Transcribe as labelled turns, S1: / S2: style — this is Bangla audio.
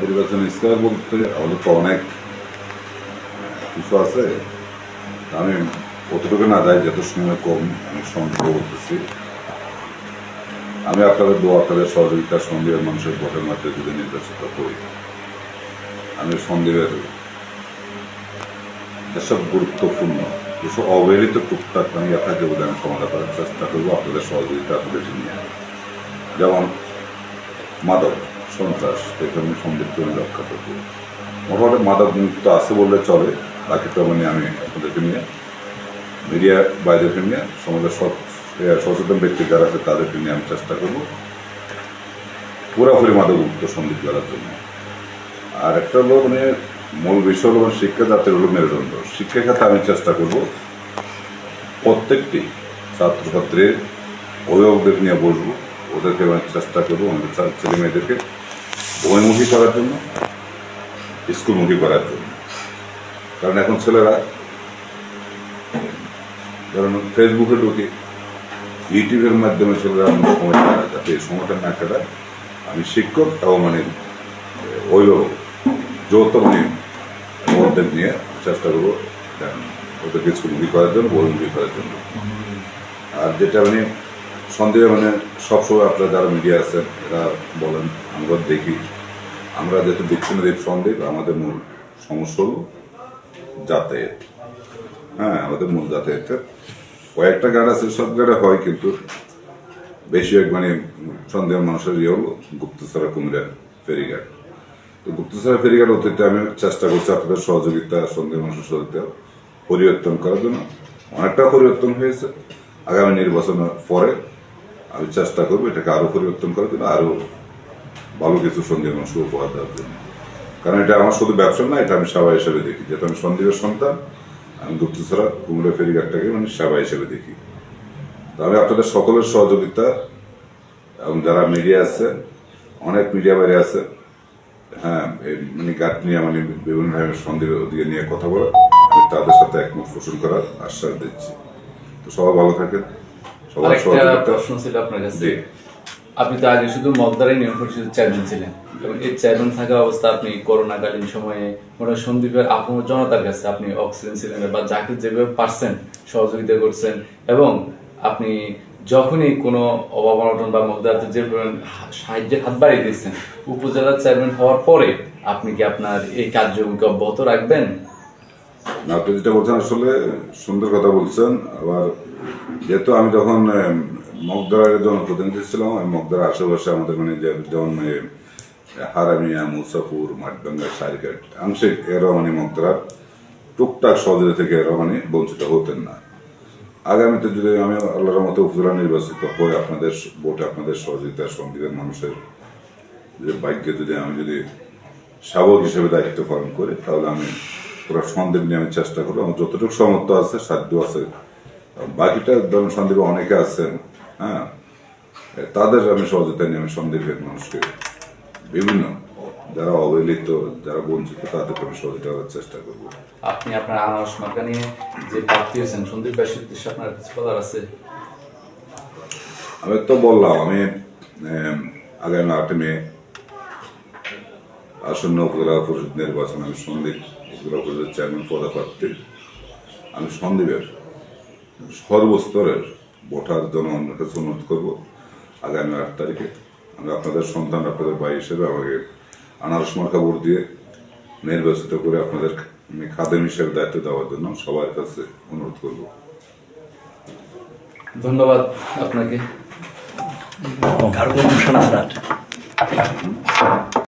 S1: নির্বাচন? ইস্তাহার বলতে আমাদের অনেক কিছু আছে। আমি কতটুকু না যাই, যত সময় কম আমি সংগ্রহ করতেছি। আমি আপনাদের দোয়া, আপনাদের সহযোগিতা সন্দেহের মানুষের ভোটের মাধ্যমে যদি নির্বাচিত করি, আমি সন্দেহের যেসব গুরুত্বপূর্ণ, যেসব অবহেলিত টুকটাক আমি আপনাকে অবদান সমাধান করার চেষ্টা করব, আপনাদের সহযোগিতা আপনাদের নিয়ে যেমন মাদক। সন্ত্রাস আমি সমৃদ্ধ রক্ষা করব মোটামুটি মাদক মুক্ত আছে বললে চলে বাকিটা মানে আমি আপনাদেরকে নিয়ে, মিডিয়া বাইরেকে নিয়ে, সমাজের সচেতন ব্যক্তি যারা আছে তাদেরকে নিয়ে আমি চেষ্টা করব পুরোপুরি মাদক মুক্ত সমৃদ্ধ করার জন্য। আর একটা হলো মানে মূল বিষয় হলো মানে শিক্ষা জাতির হলো মেরুদণ্ড। শিক্ষা খাতে আমি চেষ্টা করব প্রত্যেকটি ছাত্রছাত্রীর অভিভাবকদের নিয়ে বসবো। ওদেরকে আমি চেষ্টা করব, আমাদের ছেলে মেয়েদেরকে বইমুখী করার জন্য, স্কুলমুখী করার জন্য। কারণ এখন ছেলেরা, ধরুন ফেসবুকে ঢুকে ইউটিউবের মাধ্যমে ছেলেরা অনেক সময় যাতে এই সময়টা না কাটায়, আমি শিক্ষক এবং মানে অভিভাবক, যৌথ মানে ওদের নিয়ে চেষ্টা করব ওদেরকে স্কুলমুখী করার জন্য বইমুখী করার জন্য। আর যেটা মানে সন্দেহে মানে সবসময় আপনারা যারা মিডিয়া আছেন এরা বলেন, আমরা দেখি। আমরা যেহেতু বিচ্ছিন্ন দ্বীপ সন্দেহ, আমাদের মূল সমস্যা হলো যাতায়াত। হ্যাঁ আমাদের মূল যাতায়াতের কয়েকটা গাড়ি আছে, সব গাড়ি হয় কিন্তু বেশিরভাগ মানে সন্দেহ মানুষের ইয়ে হলো গুপ্তচরা কুমিরা ফেরিঘাট তো গুপ্তচরা ফেরিঘাট অতীতে আমি চেষ্টা করছি আপনাদের সহযোগিতা সন্দেহ মানুষের সহযোগিতা পরিবর্তন করার জন্য। অনেকটা পরিবর্তন হয়েছে। আগামী নির্বাচনের পরে আমি চেষ্টা করব এটাকে আরও পরিবর্তন করার জন্য, আরও ভালো কিছু সন্দেহ মানুষকে উপহার দেওয়ার জন্য। কারণ এটা আমার শুধু ব্যবসা না, এটা আমি সেবা হিসেবে দেখি। যেহেতু আমি সন্দীপের সন্তান, আমি গুপ্তচরা কুমড়া ফেরিঘাটটাকে মানে সেবা হিসেবে দেখি। তো আমি আপনাদের সকলের সহযোগিতা, এবং যারা মিডিয়া আছে, অনেক মিডিয়া বাইরে আছে হ্যাঁ মানে গাট নিয়ে মানে বিভিন্ন ধরনের সন্দেহের ওদিকে নিয়ে কথা বলা আমি তাদের সাথে একমত পোষণ করার আশ্বাস দিচ্ছি। তো সবাই ভালো থাকেন।
S2: প্রশ্ন ছিল আপনার কাছে। আপনি তো আগে শুধু মগদারাই নিয়ম পরিষদের চেয়ারম্যান ছিলেন। এবং এই চেয়ারম্যান থাকা অবস্থা আপনি করোনাকালীন সময়ে মনে সন্দীপের আপন জনতার কাছে আপনি অক্সিজেন সিলিন্ডার বা যাকে যেভাবে পারছেন সহযোগিতা করছেন। এবং আপনি যখনই কোনো অভাব অনটন বা মগদারাতে যে সাহায্যের হাত বাড়িয়ে দিচ্ছেন উপজেলার চেয়ারম্যান হওয়ার পরে আপনি কি আপনার এই কার্যক্রমকে অব্যাহত রাখবেন?
S1: আপনি যেটা বলছেন আসলে সুন্দর কথা বলছেন। আবার যেহেতু আমি তখন আহ, মগদারের জনপ্রতিনিধি ছিলাম আমি মগদার আশেপাশে আমাদের মানে যেমন হারামিয়া মুসাফুর মাঠবাঙ্গা সারিঘাট আংশিক এরা মানে মগদার টুকটাক সহযোগিতা থেকে এরা মানে বঞ্চিত হতেন না। আগামীতে যদি আমি আল্লাহর মতো উপজেলা নির্বাচিত হই আপনাদের ভোটে আপনাদের সহযোগিতা সন্দিগের মানুষের যে ভাগ্যে যদি আমি যদি শাবক হিসেবে দায়িত্ব পালন করি তাহলে আমি পুরো সন্দেহ নিয়ে আমি চেষ্টা করব। আমার যতটুকু সামর্থ্য আছে সাধ্য আছে বাকিটা ধরুন সন্দেহে অনেকে আছেন হ্যাঁ? তাদের আমি সহযোগিতা নিয়ে আমি সন্দেহের মানুষকে বিভিন্ন যারা অবহেলিত যারা বঞ্চিত তাদেরকে আমি সহযোগিতা করার চেষ্টা করব।
S2: আপনি আপনার আনারস মার্কা নিয়ে যে প্রার্থী হয়েছেন সন্দীপবাসীর উদ্দেশ্যে আপনার কিছু বলার আছে?
S1: আমি তো বললাম আমি আগামী আটে মে আসন্ন উপজেলা পরিষদ নির্বাচন আমি সন্দীপ উপজেলা পরিষদের চেয়ারম্যান পদপ্রার্থী। আমি সন্দীপের সর্বস্তরের ভোটার জনগণের কাছে অনুরোধ করব। আগামী আট তারিখে আমি আপনাদের সন্তান আপনাদের ভাই হিসেবে আমাকে আনারস মার্কা ভোট দিয়ে নির্বাচিত করে আপনাদের খাদেম হিসেবে দায়িত্ব দেওয়ার জন্য সবার কাছে অনুরোধ করব।
S2: ধন্যবাদ আপনাকে।